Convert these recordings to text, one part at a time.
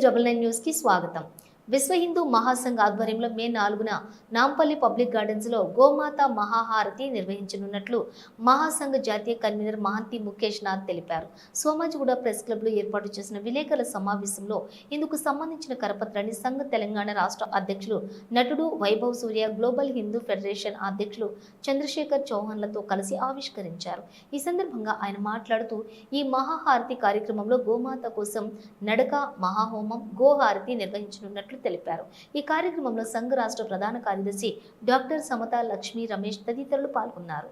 VS double nine న్యూస్కి స్వాగతం విశ్వ హిందూ మహాసంఘ ఆధ్వర్యంలో మే నాలుగున నాంపల్లి పబ్లిక్ గార్డెన్స్లో గోమాత మహాహారతి నిర్వహించనున్నట్లు మహాసంఘ జాతీయ కన్వీనర్ మహంతి ముఖేష్ నాథ్ తెలిపారు. సోమాజిగూడ ప్రెస్ క్లబ్లో ఏర్పాటు చేసిన విలేకరుల సమావేశంలో ఇందుకు సంబంధించిన కరపత్రాన్ని సంఘ తెలంగాణ రాష్ట్ర అధ్యక్షులు నటుడు వైభవ్ సూర్య గ్లోబల్ హిందూ ఫెడరేషన్ అధ్యక్షులు చంద్రశేఖర్ చౌహాన్లతో కలిసి ఆవిష్కరించారు. ఈ సందర్భంగా ఆయన మాట్లాడుతూ ఈ మహాహారతి కార్యక్రమంలో గోమాత కోసం నడక మహాహోమం గోహారతి నిర్వహించనున్నట్లు తెలిపారు. ఈ కార్యక్రమంలో సంఘ రాష్ట్ర ప్రధాన కార్యదర్శి డాక్టర్ సమత లక్ష్మి రమేష్ తదితరులు పాల్గొన్నారు.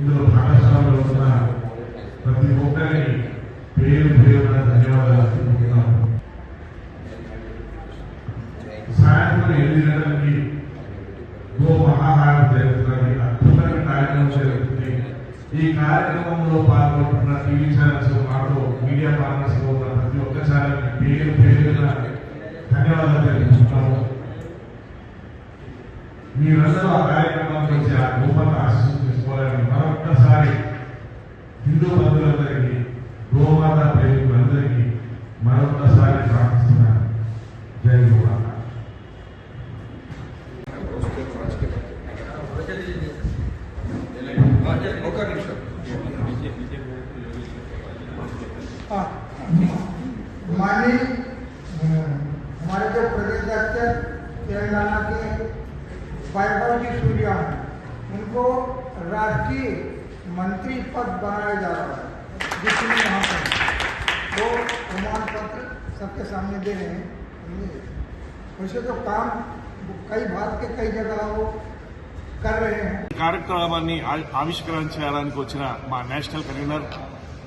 ఇందులో భాగస్వాములు ఉన్న ప్రతి ఒక్కరిని పేరు పేరున ధన్యవాదాలు తెలుపుతున్నాము సాయంత్రం ఎనిమిది గంటలకి గో మహాహారం అద్భుతమైన కార్యక్రమం జరుగుతుంది. ఈ కార్యక్రమంలో పాల్గొంటున్న టీవీ ఛానల్స్ మాతో మీడియా పార్ట్నర్స్ ఉన్న ప్రతి ఒక్క పేరు పేరున ధన్యవాదాలు తెలుపుతున్నాము మీరందరూ ఆ కార్యక్రమానికి వచ్చి ఆ గోపాల ఆశీస్సు తీసుకోవాలని మరొక్కసారి హిందూ బంధువులందరికీ माननीय हमारे जो प्रदेश अध्यक्ष तेलंगाना के वैभव जी सूर्या उनको राष्ट्रीय मंत्री पद बनाया जा रहा है, जिसमें यहाँ पर वो प्रमाण पत्र सबके सामने दे रहे हैं। वैसे तो काम कई भारत के कई जगह वो కార్యక్రమాన్ని ఆ- ఆవిష్కరణ చేయడానికి వచ్చిన మా నేషనల్ కన్వీనర్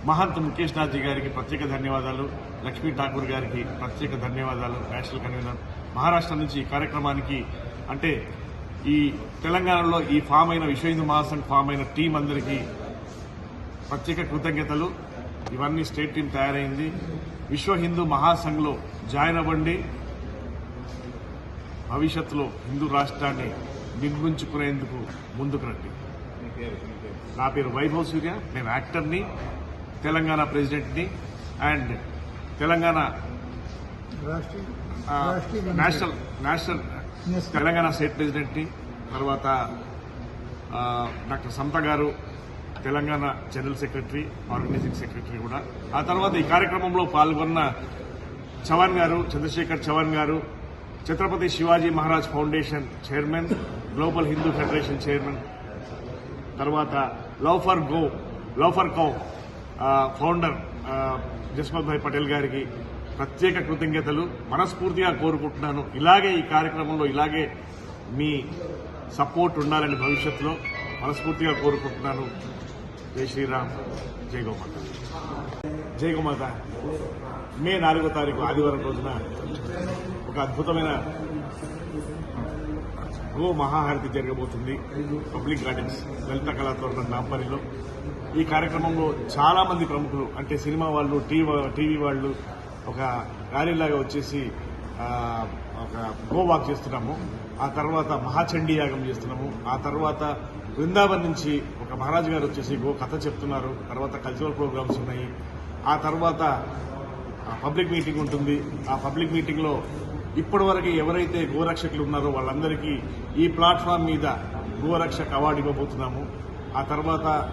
మహంత్ ముఖేష్ నాథ్ గారికి ప్రత్యేక ధన్యవాదాలు. లక్ష్మీ ఠాకూర్ గారికి ప్రత్యేక ధన్యవాదాలు. నేషనల్ కన్వీనర్ మహారాష్ట్ర నుంచి ఈ కార్యక్రమానికి అంటే ఈ తెలంగాణలో ఈ ఫామ్ అయిన విశ్వ హిందూ మహాసంఘ్ ఫామ్ అయిన టీం అందరికీ ప్రత్యేక కృతజ్ఞతలు. ఇవన్నీ స్టేట్ టీం తయారైంది. విశ్వ హిందూ మహాసంఘ్లో జాయిన్ అవ్వండి. భవిష్యత్తులో హిందూ రాష్ట్రాన్ని నిర్మించుకునేందుకు ముందుకు రండి. నా పేరు వైభవ్ సూర్య. నేను యాక్టర్ని Telangana ప్రెసిడెంట్ని and Telangana national national Telangana state ప్రెసిడెంట్ని తర్వాత డాక్టర్ సంత గారు Telangana general secretary organising secretary కూడా. ఆ తర్వాత ఈ కార్యక్రమంలో పాల్గొన్న చవాన్ గారు చంద్రశేఖర్ చవాన్ గారు Chhatrapati Shivaji Maharaj foundation chairman global Hindu federation chairman తర్వాత love for go love for cow founder Jasmat Bhai Patel గారికి ప్రత్యేక కృతజ్ఞతలు. మనస్ఫూర్తిగా కోరుకుంటున్నాను. ఇలాగే ఈ కార్యక్రమంలో ఇలాగే మీ సపోర్ట్ ఉండాలని భవిష్యత్తులో మనస్ఫూర్తిగా కోరుకుంటున్నాను. జై శ్రీరామ్. జై గోమాత. జై గోమాత. మే నాలుగో తారీఖు ఆదివారం రోజున ఒక అద్భుతమైన గో మహాహారతి జరగబోతుంది. పబ్లిక్ గార్డెన్స్ లలిత కళాతోరణం నాంపల్లిలో ఈ కార్యక్రమంలో చాలా మంది ప్రముఖులు అంటే సినిమా వాళ్ళు టీవీ టీవీ వాళ్ళు ఒక ర్యాలీలాగా వచ్చేసి ఒక గో వాక్ చేస్తున్నాము. ఆ తర్వాత మహాచండీ యాగం చేస్తున్నాము. ఆ తర్వాత బృందావన్ నుంచి ఒక మహారాజు గారు వచ్చేసి గో కథ చెప్తున్నారు. తర్వాత కల్చరల్ ప్రోగ్రామ్స్ ఉన్నాయి. ఆ తర్వాత పబ్లిక్ మీటింగ్ ఉంటుంది. ఆ పబ్లిక్ మీటింగ్లో ఇప్పటి వరకు ఎవరైతే గోరక్షకులు ఉన్నారో వాళ్ళందరికీ ఈ ప్లాట్ఫామ్ మీద గోరక్షక్ అవార్డు ఇవ్వబోతున్నాము. ఆ తర్వాత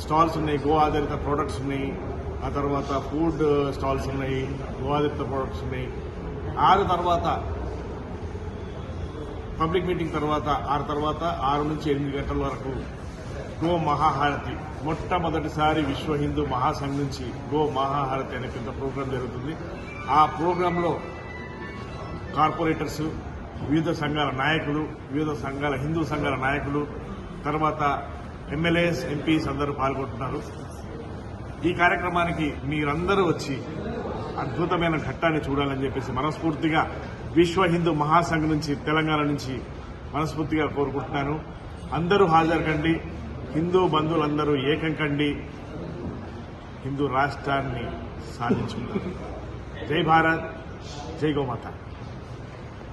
స్టాల్స్ ఉన్నాయి గో ఆధారిత ప్రోడక్ట్స్ ఉన్నాయి. ఆ తర్వాత ఫుడ్ స్టాల్స్ ఉన్నాయి గో ఆధారిత ప్రోడక్ట్స్ ఉన్నాయి. ఆరు తర్వాత పబ్లిక్ మీటింగ్ తర్వాత ఆరు తర్వాత ఆరు నుంచి ఎనిమిది గంటల వరకు గో మహాహారతి. మొట్టమొదటిసారి విశ్వ హిందూ మహాసంఘ్ నుంచి గో మహాహారతి అనే పెద్ద ప్రోగ్రాం జరుగుతుంది. ఆ ప్రోగ్రాంలో కార్పొరేటర్స్ వివిధ సంఘాల నాయకులు వివిధ సంఘాల హిందూ సంఘాల నాయకులు తర్వాత ఎమ్మెల్యేస్ ఎంపీస్ అందరూ పాల్గొంటున్నారు. ఈ కార్యక్రమానికి మీరందరూ వచ్చి అద్భుతమైన ఘట్టాన్ని చూడాలని చెప్పేసి మనస్ఫూర్తిగా విశ్వ హిందూ మహాసంఘ్ నుంచి తెలంగాణ నుంచి మనస్ఫూర్తిగా కోరుకుంటున్నాను. అందరూ హాజరు కండి హిందూ బంధువులందరూ ఏకం కండి. హిందూ రాష్ట్రాన్ని సాధించుకుంటారు జై భారత్. జై గోమాత.